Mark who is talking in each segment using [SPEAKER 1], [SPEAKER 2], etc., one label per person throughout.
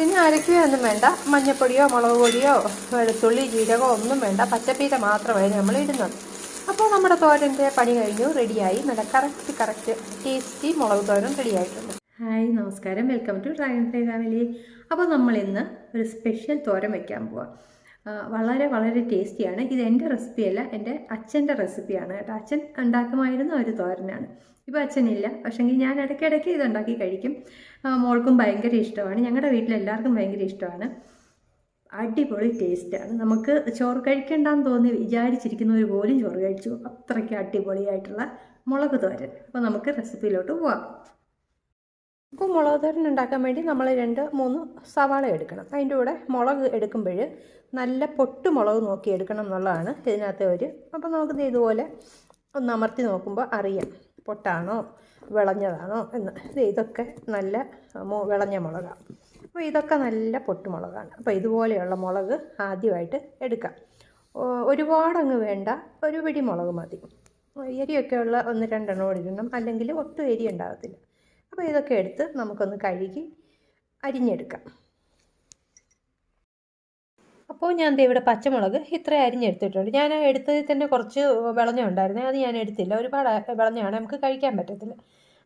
[SPEAKER 1] പിന്നെ അരയ്ക്കുകയൊന്നും വേണ്ട. മഞ്ഞപ്പൊടിയോ മുളക് പൊടിയോ വെളുത്തുള്ളി ജീരകമോ ഒന്നും വേണ്ട. പച്ചപ്പീര മാത്രമായി നമ്മൾ ഇടുന്നത്. അപ്പോൾ നമ്മുടെ തോരന്റെ പണി കഴിഞ്ഞു. റെഡിയായി. നല്ല കറക്റ്റ് കറക്റ്റ് ടേസ്റ്റി മുളക് തോരൻ റെഡിയായിട്ടുണ്ട്. ഹായ് നമസ്കാരം. Welcome to dragon fly family. അപ്പോൾ നമ്മൾ ഇന്ന് ഒരു സ്പെഷ്യൽ തോരൻ വയ്ക്കാൻ പോവാം. വളരെ വളരെ ടേസ്റ്റിയാണ്. ഇത് എന്റെ റെസിപ്പിയല്ല എന്റെ അച്ഛന്റെ റെസിപ്പിയാണ് കേട്ടോ. അച്ഛൻ ഉണ്ടാക്കുമായിരുന്ന ഒരു തോരനാണ്. ഇപ്പോൾ അച്ഛനില്ല. പക്ഷെങ്കിൽ ഞാൻ ഇടയ്ക്കിടയ്ക്ക് ഇത് ഉണ്ടാക്കി കഴിക്കും. മോൾക്കും ഭയങ്കര ഇഷ്ടമാണ്. ഞങ്ങളുടെ വീട്ടിലെല്ലാവർക്കും ഭയങ്കര ഇഷ്ടമാണ്. അടിപൊളി ടേസ്റ്റാണ് നമുക്ക് ചോറ് കഴിക്കണ്ടെന്ന് തോന്നി വിചാരിച്ചിരിക്കുന്നവർ പോലും ചോറ് കഴിച്ചു. അത്രയ്ക്ക് അടിപൊളിയായിട്ടുള്ള മുളക് തോരൻ. അപ്പോൾ നമുക്ക് റെസിപ്പിയിലോട്ട് പോവാം. ഇപ്പോൾ മുളക് തോരൻ ഉണ്ടാക്കാൻ വേണ്ടി നമ്മൾ രണ്ട് മൂന്ന് സവാള എടുക്കണം. അതിന്റെ കൂടെ മുളക് എടുക്കുമ്പോൾ നല്ല പൊട്ട് മുളക് നോക്കി എടുക്കണം എന്നുള്ളതാണ് ഇതിനകത്തെ ഒരു. അപ്പോൾ നമുക്ക് ഇതുപോലെ ഒന്ന് അമർത്തി നോക്കുമ്പോൾ അറിയാം പൊട്ടാണോ വിളഞ്ഞതാണോ എന്ന്. ഇതൊക്കെ നല്ല വിളഞ്ഞ മുളകാണ്. അപ്പോൾ ഇതൊക്കെ നല്ല പൊട്ടുമുളകാണ് അപ്പോൾ ഇതുപോലെയുള്ള മുളക് ആദ്യമായിട്ട് എടുക്കാം. ഒരുപാടങ്ങ് വേണ്ട ഒരു പിടി മുളക് മതി. എരിയൊക്കെ ഉള്ള ഒന്ന് രണ്ടെണ്ണം ഇടണം അല്ലെങ്കിൽ ഒട്ടും എരി ഉണ്ടാകത്തില്ല. അപ്പോൾ ഇതൊക്കെ എടുത്ത് നമുക്കൊന്ന് കഴുകി അരിഞ്ഞെടുക്കാം. അപ്പോൾ ഞാൻ ദേ ഇവിടെ പച്ചമുളക് ഇത്ര അരിഞ്ഞെടുത്തിട്ടുണ്ട്. ഞാൻ എടുത്തതിൽ തന്നെ കുറച്ച് വിളഞ്ഞുണ്ടായിരുന്നു അത് ഞാൻ എടുത്തില്ല. ഒരുപാട് വിളഞ്ഞാണ് നമുക്ക് കഴിക്കാൻ പറ്റത്തില്ല.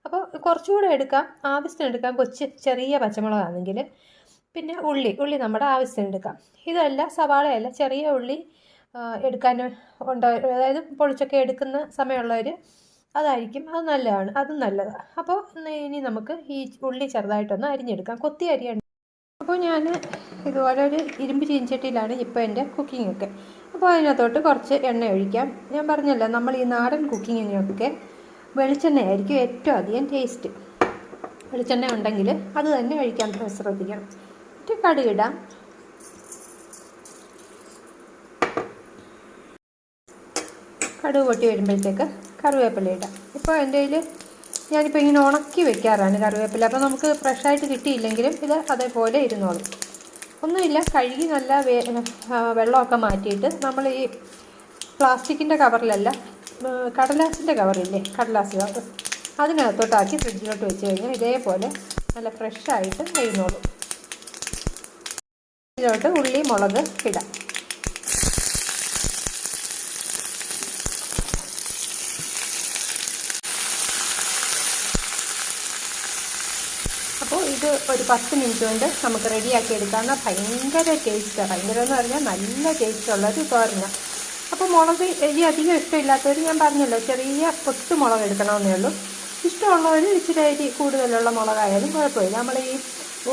[SPEAKER 1] അപ്പോൾ കുറച്ചുകൂടെ എടുക്കാം. ആവശ്യത്തിന് എടുക്കാം. കൊച്ച് ചെറിയ പച്ചമുളകാണെങ്കിൽ. പിന്നെ ഉള്ളി ഉള്ളി നമ്മുടെ ആവശ്യത്തിന് എടുക്കാം. ഇതല്ല സവാളയല്ല ചെറിയ ഉള്ളി എടുക്കാൻ ഉണ്ട്? അതായത് പൊളിച്ചൊക്കെ എടുക്കുന്ന സമയമുള്ളവർ അതായിരിക്കും. അത് നല്ലതാണ്. അതും നല്ലതാണ് അപ്പോൾ ഇനി നമുക്ക് ഈ ഉള്ളി ചെറുതായിട്ടൊന്ന് അരിഞ്ഞെടുക്കാം. കൊത്തി അരിയാണ് അപ്പോൾ ഞാൻ ഇതുപോലെ ഒരു ഇരുമ്പ് ചീഞ്ചട്ടിയിലാണ് ഇപ്പോൾ എന്റെ കുക്കിംഗ് ഒക്കെ. അപ്പോൾ അതിനകത്തോട്ട് കുറച്ച് എണ്ണ ഒഴിക്കാം. ഞാൻ പറഞ്ഞല്ലോ നമ്മൾ ഈ നാടൻ കുക്കിങ്ങിനൊക്കെ വെളിച്ചെണ്ണയായിരിക്കും ഏറ്റവും അധികം ടേസ്റ്റ് വെളിച്ചെണ്ണ ഉണ്ടെങ്കിൽ അത് തന്നെ കഴിക്കാൻ ശ്രദ്ധിക്കണം. എന്നിട്ട് കടുകിടാം കടുക് പൊട്ടി വരുമ്പോഴത്തേക്ക് കറിവേപ്പില ഇടാം. ഇപ്പോൾ എന്റെ കയ്യിൽ ഞാനിപ്പോൾ ഇങ്ങനെ ഉണക്കി വെക്കാറാണ് കറിവേപ്പില. അപ്പോൾ നമുക്ക് ഫ്രഷായിട്ട് കിട്ടിയില്ലെങ്കിലും ഇത് അതേപോലെ ഇരുന്നോളും. ഒന്നുമില്ല കഴുകി നല്ല വേ വെള്ളമൊക്കെ മാറ്റിയിട്ട് നമ്മൾ ഈ പ്ലാസ്റ്റിക്കിന്റെ കവറിലല്ല കടലാസിന്റെ കവറില്ലേ കടലാസ് കവർ. അതിനകത്തോട്ടാക്കി ഫ്രിഡ്ജിലോട്ട് വെച്ച് കഴിഞ്ഞാൽ ഇതേപോലെ നല്ല ഫ്രഷായിട്ട് ഇരുന്നോളും. ഇതിലോട്ട് ഉള്ളി മുളക് ഇടാം. അപ്പോൾ ഇത് ഒരു പത്ത് മിനിറ്റ് കൊണ്ട് നമുക്ക് റെഡിയാക്കി എടുക്കാവുന്ന ഭയങ്കര ടേസ്റ്റ്. ഭയങ്കര എന്ന് പറഞ്ഞാൽ നല്ല ടേസ്റ്റുള്ള ഒരു തോരന. അപ്പോൾ മുളക് എരി അധികം ഇഷ്ടമില്ലാത്തവർ ഞാൻ പറഞ്ഞല്ലോ ചെറിയ പൊട്ട് മുളക് എടുക്കണമെന്നേ ഉള്ളൂ. ഇഷ്ടമുള്ളവർ ഇച്ചിരി അരി കൂടുതലുള്ള മുളകായാലും കുഴപ്പമില്ല. നമ്മൾ ഈ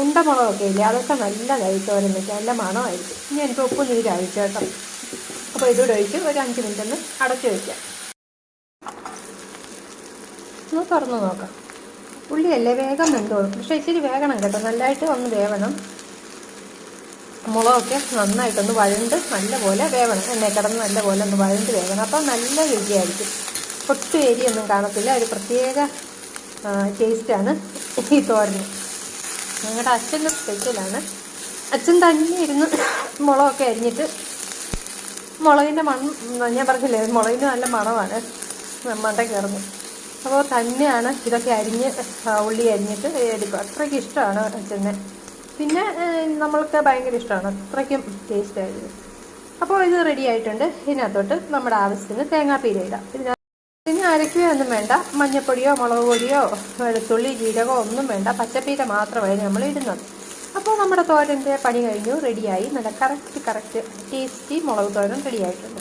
[SPEAKER 1] ഉണ്ട മുളകൊക്കെ ഇല്ലേ അതൊക്കെ നല്ലതായി തോരൻ നല്ല മണമായിരിക്കും. ഇനി എനിക്ക് ഉപ്പ് നീര് അഴിച്ചു കേട്ടോ. അപ്പോൾ ഇതുകൂടെ ഒഴിച്ച് ഒരു അഞ്ച് മിനിറ്റ് ഒന്ന് അടച്ചു വയ്ക്കാം ഒന്ന് തുറന്ന് നോക്കാം. ഉള്ളിയല്ലേ വേഗം വെന്തോളും പക്ഷേ ഇച്ചിരി വേഗണം കേട്ടോ. നല്ലതായിട്ട് ഒന്ന് വേവണം. മുളകൊക്കെ നന്നായിട്ടൊന്ന് വഴണ്ട് നല്ലപോലെ വേവണം. എണ്ണ കിടന്ന് നല്ലപോലെ ഒന്ന് വഴണ്ട് വേവണം. അപ്പം നല്ല രുചിയായിരിക്കും. ഒട്ടും എരിയൊന്നും കാണത്തില്ല. ഒരു പ്രത്യേക ടേസ്റ്റാണ് ഈ തോരന്. ഞങ്ങളുടെ അച്ഛന്റെ സ്പെഷ്യലാണ്. അച്ഛൻ തന്നെ ഇരുന്ന് മുളകൊക്കെ അരിഞ്ഞിട്ട് മുളകിന്റെ മണം ഞാൻ പറഞ്ഞില്ലേ മുളകിന് നല്ല മണമാണ്. മണ്ട കയറുന്നു. അപ്പോൾ തന്നെയാണ് ഇതൊക്കെ അരിഞ്ഞ് ഉള്ളി അരിഞ്ഞിട്ട് എടുക്കുക. അത്രയ്ക്ക് ഇഷ്ടമാണ് അച്ഛനെ പിന്നെ നമ്മൾക്ക് ഭയങ്കര ഇഷ്ടമാണ്. അത്രയ്ക്കും ടേസ്റ്റ് ആയിരുന്നു. അപ്പോൾ ഇത് റെഡി ആയിട്ടുണ്ട്. ഇതിനകത്തോട്ട് നമ്മുടെ ആവശ്യത്തിന് തേങ്ങാപ്പീര ഇടാം. പിന്നെ അരയ്ക്കുകയൊന്നും വേണ്ട. മഞ്ഞപ്പൊടിയോ മുളക് പൊടിയോ വെളുത്തുള്ളി ജീരകമോ ഒന്നും വേണ്ട. പച്ചപ്പീര മാത്രമായിരുന്നു നമ്മൾ ഇടുന്നത്. അപ്പോൾ നമ്മുടെ തോരന്റെ പണി കഴിഞ്ഞു. റെഡിയായി നല്ല കറക്റ്റ് കറക്റ്റ് ടേസ്റ്റി മുളക് തോരൻ റെഡി ആയിട്ടുണ്ട്.